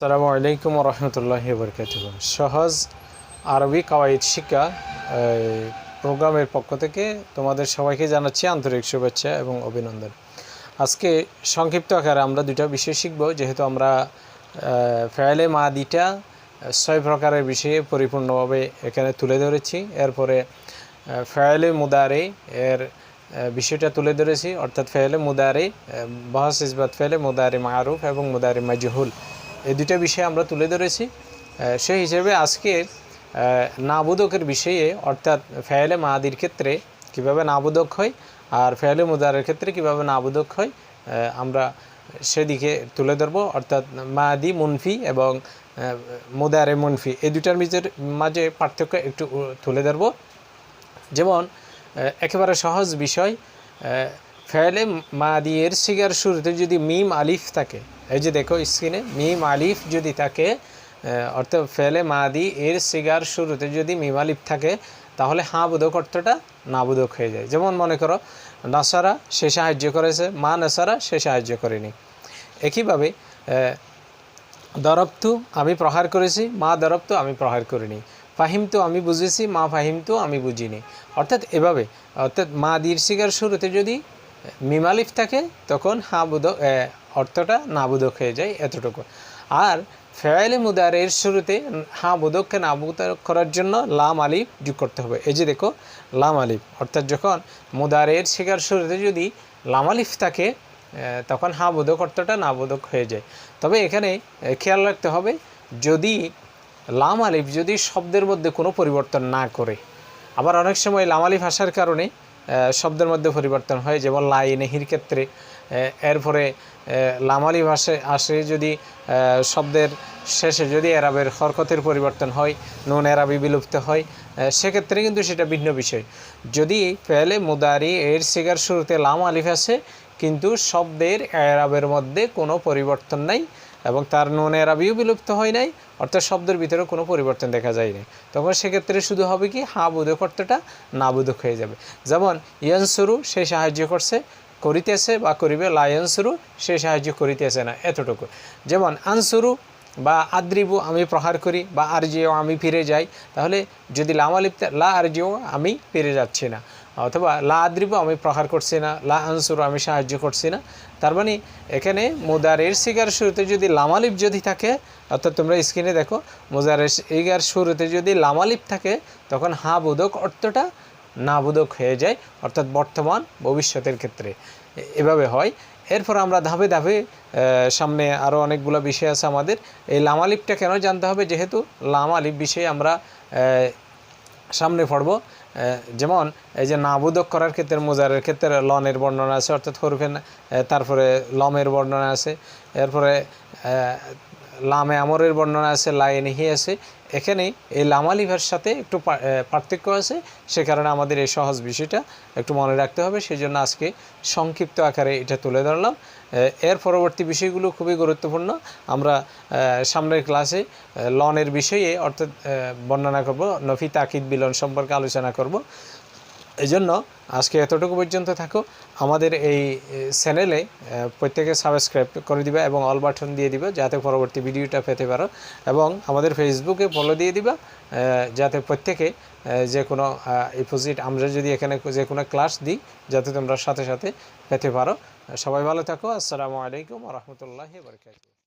আসসালামু আলাইকুম রহমতুল্লাহ বরকাত সহজ আরবি কাওয়াইদ শিক্ষা প্রোগ্রামের পক্ষ থেকে তোমাদের সবাইকে জানাচ্ছি আন্তরিক শুভেচ্ছা এবং অভিনন্দন। আজকে সংক্ষিপ্ত আকারে আমরা দুটা বিষয় শিখব, যেহেতু আমরা ফেয়ালে মাদিটা ছয় প্রকারের বিষয়ে পরিপূর্ণভাবে এখানে তুলে ধরেছি। এরপরে ফেয়ালে মুদারে এর বিষয়টা তুলে ধরেছি, অর্থাৎ ফেয়ালে মুদারে বহাস ইসবাত ফেয়ালে মুদারে মারুফ এবং মুদারে মাজহুল। এই দুটা বিষয় আমরা তুলে ধরেছি। সেই হিসেবে আজকে আহ, নাবুদকের বিষয়ে অর্থাৎ ফেয়ালে মাদির ক্ষেত্রে কীভাবে নাবুদক হয় আর ফেয়ালে মুদারের ক্ষেত্রে কীভাবে নাবুদক হয় আমরা সেদিকে তুলে ধরবো। অর্থাৎ মাদি মুনফি এবং মুদারে মুনফি এই দুটার নিজের মাঝে পার্থক্য একটু তুলে ধরবো। যেমন একেবারে সহজ বিষয় ফেলে মা মাদিয়ের সিগার শুরুতে যদি মিম আলিফ থাকে এই যে দেখো স্ক্রিনে মিম আলিফ যদি থাকে অর্থাৎ ফেলে মাদি এর সিগার শুরুতে যদি মিম আলিফ থাকে তাহলে হাঁ বোধক অর্থটা না বোধক হয়ে যায়। যেমন মনে করো নাসারা সে সাহায্য করেছে মা নাসারা সে সাহায্য করেনি। একইভাবে আহ, দরবতু আমি প্রহার করেছি মা দরবতু আমি প্রহার করিনি। ফাহিমতু আমি বুঝেছি মা ফাহিমতু আমি বুঝিনি। অর্থাৎ এভাবে অর্থাৎ মা দীর্ঘিকার শুরুতে যদি মিমালিফ থাকে তখন হা বুধক অর্থটা না বুধক হয়ে যায় এতটুকু। আর ফেয়ালে মুদারের শুরুতে হা বুধককে না বুধক করার জন্য লাম আলিফ যোগ করতে হবে। এই যে দেখো, লাম আলিফ, অর্থাৎ যখন মুদারের শিকার শুরুতে যদি লাম আলিফ থাকে তখন হা বোধক অর্থটা না বোধক হয়ে যায়। তবে এখানে খেয়াল রাখতে হবে, যদি লাম আলিফ যদি শব্দের মধ্যে কোনো পরিবর্তন না করে, আবার অনেক সময় লাম আলিফ আসার কারণে শব্দের মধ্যে পরিবর্তন হয় যেমন লাই নেহির ক্ষেত্রে এরপরে আহ, লাম আলিফ আসে আসে যদি শব্দের শেষে যদি এরাবের হরকতের পরিবর্তন হয় নুন এরাবি বিলুপ্ত হয় সেক্ষেত্রে কিন্তু সেটা ভিন্ন বিষয়। যদি পেলে মুদারি এর সিগার শুরুতে লাম আলিফ আছে কিন্তু শব্দের এরাবের মধ্যে কোনো পরিবর্তন নাই এবং তার নুন এরাবিও বিলুপ্ত হয় নাই, অর্থাৎ শব্দের ভিতরে কোনো পরিবর্তন দেখা যায় নাই তখন সেক্ষেত্রে শুধু হবে কি হা বোধক অর্থটা না বোধক হয়ে যাবে। যেমন, ইয়ানসুরু, সে সাহায্য করছে, করিতেছে বা করিবে লায়নসুরু সে সাহায্য করিতেছে না, এতটুকু। যেমন, আনসুরু বা আদ্রিবু, আমি প্রহার করি বা আরজিও, আমি ফিরে যাই, তাহলে যদি লামালিপ্ত লা আরজিও, আমি ফিরে যাচ্ছি না। অথবা লা আদ্রিবু আমি প্রহার করছি না, লা আনসুরু আমি সাহায্য করছি না। তার মানে এখানে মুদারের সিগার শুরুতে যদি লামালিপ যদি থাকে, অর্থাৎ তোমরা স্ক্রিনে দেখো, মুদারের সিগার শুরুতে যদি লামালিপ থাকে, তখন হা বোধক অর্থটা না বোধক হয়ে যায়, অর্থাৎ বর্তমান ভবিষ্যতের ক্ষেত্রে। এভাবে হয়। এরপর আমরা ধাপে ধাপে সামনে আরও অনেকগুলো বিষয় আছে আমাদের। এই লামালিপটা কেন জানতে হবে? যেহেতু লামালিপ বিষয়ে আমরা সামনে পড়ব। যেমন, এই যে নাবুদক করার ক্ষেত্রে মোজারের ক্ষেত্রে লনের বর্ণনা আছে, অর্থাৎ হরফেন তারপরে লমের বর্ণনা আছে, এরপরে লামে আমরের বর্ণনা আছে লাইনহি আছে। এখানে এই লামালিভার সাথে একটু পার্থক্য আছে, সে কারণে আমাদের এই সহজ বিষয়টা একটু মনে রাখতে হবে। সেই জন্য আজকে সংক্ষিপ্ত আকারে এটা তুলে ধরলাম। এর পরবর্তী বিষয়গুলো খুবই গুরুত্বপূর্ণ। আমরা সামনের ক্লাসে লনের বিষয়ে অর্থাৎ বর্ণনা করব, নফি তাকিদ বিলন সম্পর্কে আলোচনা করব। এই জন্য আজকে এতটুকু পর্যন্ত থাকো। আমাদের এই চ্যানেলে প্রত্যেকে সাবস্ক্রাইব করে দিবা এবং অল বাটন দিয়ে দিবা যাতে পরবর্তী ভিডিওটা পেতে পারো এবং আমাদের ফেসবুকে ফলো দিয়ে দিবা যাতে প্রত্যেকে যে কোনো ইপোজিট আমরা যদি এখানে যে কোনো ক্লাস দিই যাতে তোমরা সাথে সাথে পেতে পারো। সবাই ভালো থাকো। আসসালামু আলাইকুম রহমতুল্লাহ বরকাত